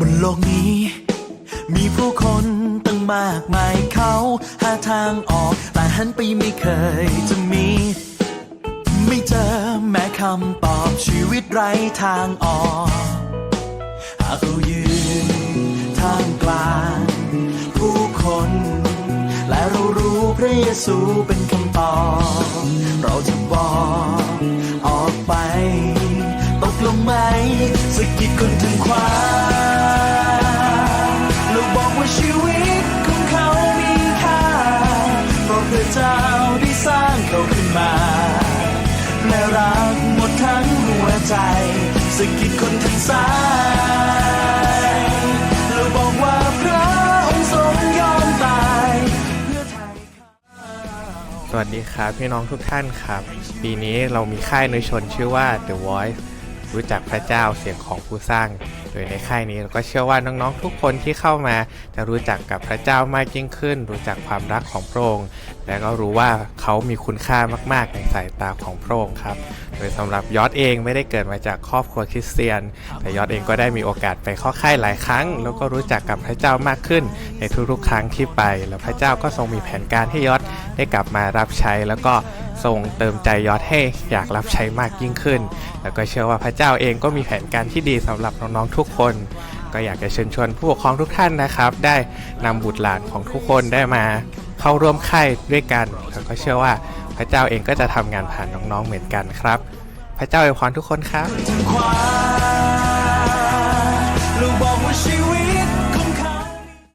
บนโลกนี้ มีผู้คนตั้งมากมายเขาหาทางออก แต่หันไปไม่เคยจะมี ไม่เจอแม้คำตอบชีวิตไร้ทางออก หากเรายืนทามกลาง ผู้คน และเรารู้พระเยซูเป็นคำตอบ เราจะบอกออกไป ตกลงไหมสกิดคนถึงขวาเราบอกว่า ชีวิตของเขามีค่าเพราะพระเจ้าได้สร้างเขาขึ้นมา และรักหมดทั้งหัวใจสกิดคนทางซ้ายเราบอกว่าพระองค์ทรงยอมตายเพื่อไทยสวัสดีครับพี่น้องทุกท่านครับ ปีนี้เรามีค่ายในชนชื่อว่า The Voice รู้จักพระเจ้าเสียงของผู้สร้าง โดยในค่ายนี้เราก็เชื่อว่าน้องๆทุกคนที่เข้ามาจะรู้จักกับพระเจ้ามากยิ่งขึ้น รู้จักความรักของพระองค์และก็รู้ว่าเขามีคุณค่ามาก ๆ ในสายตาของพระองค์ครับ โดยสำหรับยอดเองไม่ได้เกิดมาจากครอบครัวคริสเตียน แต่ยอดเองก็ได้มีโอกาสไปเข้าค่ายหลายครั้ง แล้วก็รู้จักกับพระเจ้ามากขึ้น ในทุกๆครั้งที่ไป แล้วพระเจ้าก็ทรงมีแผนการให้ยอดได้กลับมารับใช้แล้วก็ ทรงเติมใจยอดให้อยากรับใช้มากยิ่งขึ้น แล้วก็เชื่อว่าพระเจ้าเองก็มีแผนการที่ดีสำหรับน้องๆทุกคน ก็อยากจะเชิญชวนผู้ปกครองทุกท่านนะครับ ได้นำบุตรหลานของทุกคนได้มาเข้าร่วมค่ายด้วยกันแล้วก็เชื่อว่าพระเจ้าเองก็จะทำงานผ่านน้องๆเหมือนกันครับ พระเจ้าอวยพรทุกคนครับ